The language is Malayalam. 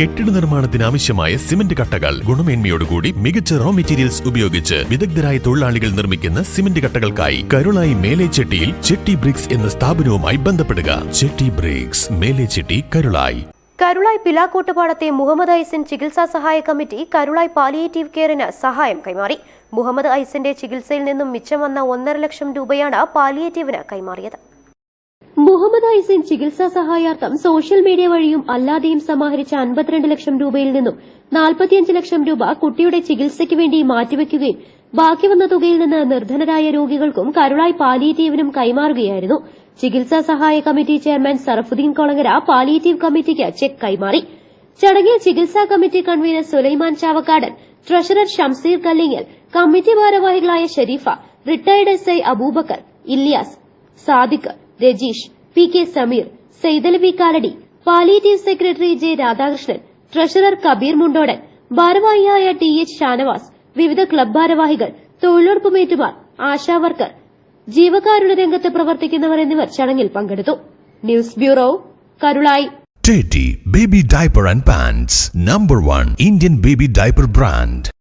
കെട്ടിട നിർമ്മാണത്തിന് ആവശ്യമായ സിമന്റ് കട്ടകൾ. ഗുണമേന്മയോടുകൂടി മികച്ച റോ മെറ്റീരിയൽസ് ഉപയോഗിച്ച് വിദഗ്ധരായ തൊഴിലാളികൾ നിർമ്മിക്കുന്ന സിമന്റ് കട്ടകൾക്കായി കരുളായി മേലേച്ചെട്ടിയിൽ ചെട്ടി ബ്രിക്സ് എന്ന സ്ഥാപനവുമായി ബന്ധപ്പെടുക. ചെട്ടി ബ്രിക്സ് മേലേച്ചെട്ടി കരുളായി. കരുളായി പിലാക്കോട്ടുപാടത്തെ മുഹമ്മദ് ഐസൻ ചികിത്സാ സഹായ കമ്മിറ്റി കരുളായി പാലിയേറ്റീവ് കെയറിന് സഹായം കൈമാറി. മുഹമ്മദ് ഐസന്റെ ചികിത്സയിൽ നിന്നും മിച്ചം വന്ന ഒന്നര ലക്ഷം രൂപയാണ് പാലിയേറ്റീവിന് കൈമാറിയത്. മുഹമ്മദ് ഐസിൻ ചികിത്സാ സഹായാർത്ഥം സോഷ്യൽ മീഡിയ വഴിയും അല്ലാതെയും സമാഹരിച്ച അൻപത്തിരണ്ട് ലക്ഷം രൂപയിൽ നിന്നും നാൽപ്പത്തിയഞ്ച് ലക്ഷം രൂപ കുട്ടിയുടെ ചികിത്സയ്ക്ക് വേണ്ടി മാറ്റിവെക്കുകയും ബാക്കി വന്ന തുകയിൽ നിന്ന് നിർധനരായ രോഗികൾക്കും കരുളായി പാലിയേറ്റീവിനും കൈമാറുകയായിരുന്നു. ചികിത്സാ സഹായ committee chairman Sarafudheen Kolangara palliative കമ്മിറ്റിക്ക് ചെക്ക് കൈമാറി. ചടങ്ങിൽ ചികിത്സാ committee convener Sulaiman Chavakkadan treasurer Shamseer Kallingal committee ഭാരവാഹികളായ Sherifa retired S I Aboobacker Iliyas Sadiq Rajeesh P K Sameer Saidalavi Kalady palliative secretary J Radhakrishnan treasurer Kabeer Mundodan ഭാരവാഹിയായ T H Shanavas വിവിധ ക്ലബ് ഭാരവാഹികൾ തൊഴിലുറപ്പ് മേറ്റുമാർ ആശാവർക്കർ ജീവകാരുണ്യ രംഗത്ത് പ്രവർത്തിക്കുന്നവർ എന്നിവർ ചടങ്ങിൽ പങ്കെടുത്തു. News bureau Karulayi. Teddy baby Diaper and Pants number 1 Indian baby Diaper Brand